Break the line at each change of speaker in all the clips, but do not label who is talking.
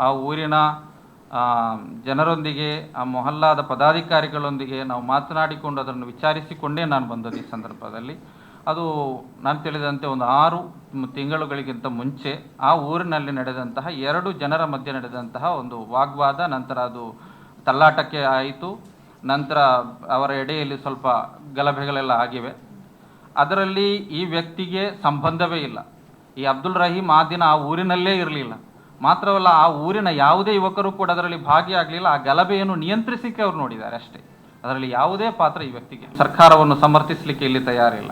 ಆ ಊರಿನ ಜನರೊಂದಿಗೆ, ಆ ಮೊಹಲ್ಲಾದ ಪದಾಧಿಕಾರಿಗಳೊಂದಿಗೆ ನಾವು ಮಾತನಾಡಿಕೊಂಡು ಅದನ್ನು ವಿಚಾರಿಸಿಕೊಂಡೇ ನಾನು ಬಂದದ್ದು ಈ ಸಂದರ್ಭದಲ್ಲಿ. ಅದು ನಾನು ತಿಳಿದಂತೆ ಒಂದು ಆರು ತಿಂಗಳುಗಳಿಗಿಂತ ಮುಂಚೆ ಆ ಊರಿನಲ್ಲಿ ನಡೆದಂತಹ ಎರಡು ಜನರ ಮಧ್ಯೆ ನಡೆದಂತಹ ಒಂದು ವಾಗ್ವಾದ, ನಂತರ ಅದು ತಲ್ಲಾಟಕ್ಕೆ ಆಯಿತು. ನಂತರ ಅವರ ಎಡೆಯಲ್ಲಿ ಸ್ವಲ್ಪ ಗಲಭೆಗಳೆಲ್ಲ ಆಗಿವೆ. ಅದರಲ್ಲಿ ಈ ವ್ಯಕ್ತಿಗೆ ಸಂಬಂಧವೇ ಇಲ್ಲ. ಈ ಅಬ್ದುಲ್ ರಹೀಮ್ ಆ ದಿನ ಆ ಊರಿನಲ್ಲೇ ಇರಲಿಲ್ಲ. ಮಾತ್ರವಲ್ಲ, ಆ ಊರಿನ ಯಾವುದೇ ಯುವಕರು ಕೂಡ ಅದರಲ್ಲಿ ಭಾಗಿಯಾಗಲಿಲ್ಲ. ಆ ಗಲಭೆಯನ್ನು ನಿಯಂತ್ರಿಸಲಿಕ್ಕೆ ಅವರು ನೋಡಿದ್ದಾರೆ ಅಷ್ಟೇ. ಅದರಲ್ಲಿ ಯಾವುದೇ ಪಾತ್ರ ಈ ವ್ಯಕ್ತಿಗೆ. ಸರ್ಕಾರವನ್ನು ಸಮರ್ಥಿಸಲಿಕ್ಕೆ ಇಲ್ಲಿ ತಯಾರಿಲ್ಲ.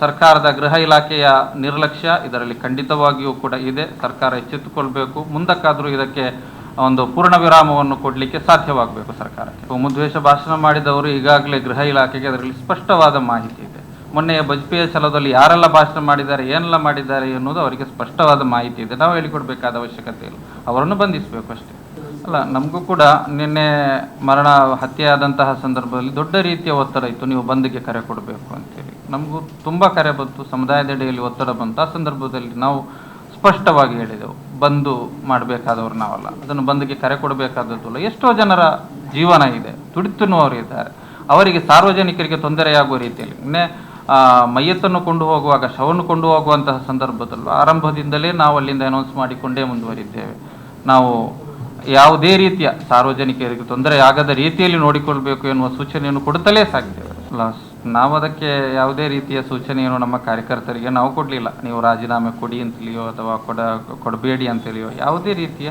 ಸರ್ಕಾರದ ಗೃಹ ಇಲಾಖೆಯ ನಿರ್ಲಕ್ಷ್ಯ ಇದರಲ್ಲಿ ಖಂಡಿತವಾಗಿಯೂ ಕೂಡ ಇದೆ. ಸರ್ಕಾರ ಎಚ್ಚೆತ್ತುಕೊಳ್ಬೇಕು. ಮುಂದಕ್ಕಾದರೂ ಇದಕ್ಕೆ ಒಂದು ಪೂರ್ಣ ವಿರಾಮವನ್ನು ಕೊಡಲಿಕ್ಕೆ ಸಾಧ್ಯವಾಗಬೇಕು ಸರ್ಕಾರಕ್ಕೆ. ಮುದ್ವೇಷ ಭಾಷಣ ಮಾಡಿದವರು ಈಗಾಗಲೇ ಗೃಹ ಇಲಾಖೆಗೆ ಅದರಲ್ಲಿ ಸ್ಪಷ್ಟವಾದ ಮಾಹಿತಿ ಮೊನ್ನೆಯ ಬಜ್ಪೆಯ ಛಲದಲ್ಲಿ ಯಾರೆಲ್ಲ ಭಾಷಣ ಮಾಡಿದ್ದಾರೆ, ಏನೆಲ್ಲ ಮಾಡಿದ್ದಾರೆ ಎನ್ನುವುದು ಅವರಿಗೆ ಸ್ಪಷ್ಟವಾದ ಮಾಹಿತಿ ಇದೆ. ನಾವು ಹೇಳಿಕೊಡ್ಬೇಕಾದ ಅವಶ್ಯಕತೆ ಇಲ್ಲ. ಅವರನ್ನು ಬಂಧಿಸಬೇಕು ಅಷ್ಟೇ. ಅಲ್ಲ, ನಮಗೂ ಕೂಡ ನಿನ್ನೆ ಮರಣ ಹತ್ಯೆಯಾದಂತಹ ಸಂದರ್ಭದಲ್ಲಿ ದೊಡ್ಡ ರೀತಿಯ ಒತ್ತಡ ಇತ್ತು. ನೀವು ಬಂದ್ಗೆ ಕರೆ ಕೊಡಬೇಕು ಅಂತೇಳಿ ನಮಗೂ ತುಂಬ ಕರೆ ಬಂತು. ಸಮುದಾಯದೆಡೆಯಲ್ಲಿ ಒತ್ತಡ ಬಂತು. ಆ ಸಂದರ್ಭದಲ್ಲಿ ನಾವು ಸ್ಪಷ್ಟವಾಗಿ ಹೇಳಿದೆವು. ಬಂದು ಮಾಡಬೇಕಾದವರು ನಾವಲ್ಲ. ಅದನ್ನು ಬಂದ್ಗೆ ಕರೆ ಕೊಡಬೇಕಾದದ್ದು ಎಷ್ಟೋ ಜನರ ಜೀವನ ಇದೆ. ತುಡಿತುನವರು ಇದ್ದಾರೆ. ಅವರಿಗೆ ಸಾರ್ವಜನಿಕರಿಗೆ ತೊಂದರೆಯಾಗುವ ರೀತಿಯಲ್ಲಿ. ನಿನ್ನೆ ಮೈಯತ್ತನ್ನು ಕೊಂಡು ಹೋಗುವಾಗ, ಶವವನ್ನು ಕೊಂಡು ಹೋಗುವಂತಹ ಸಂದರ್ಭದಲ್ಲೂ ಆರಂಭದಿಂದಲೇ ನಾವು ಅಲ್ಲಿಂದ ಅನೌನ್ಸ್ ಮಾಡಿಕೊಂಡೇ ಮುಂದುವರಿದ್ದೇವೆ. ನಾವು ಯಾವುದೇ ರೀತಿಯ ಸಾರ್ವಜನಿಕರಿಗೆ ತೊಂದರೆ ಆಗದ ರೀತಿಯಲ್ಲಿ ನೋಡಿಕೊಳ್ಬೇಕು ಎನ್ನುವ ಸೂಚನೆಯನ್ನು ಕೊಡುತ್ತಲೇ ಸಾಧ್ಯ ನಾವು ಅದಕ್ಕೆ ಯಾವುದೇ ರೀತಿಯ ಸೂಚನೆಯನ್ನು ನಮ್ಮ ಕಾರ್ಯಕರ್ತರಿಗೆ ನಾವು ಕೊಡಲಿಲ್ಲ. ನೀವು ರಾಜೀನಾಮೆ ಕೊಡಿ ಅಂತಲಿಯೋ ಅಥವಾ ಕೊಡ, ಕೊಡಬೇಡಿ ಅಂತಲಿಯೋ ಯಾವುದೇ ರೀತಿಯ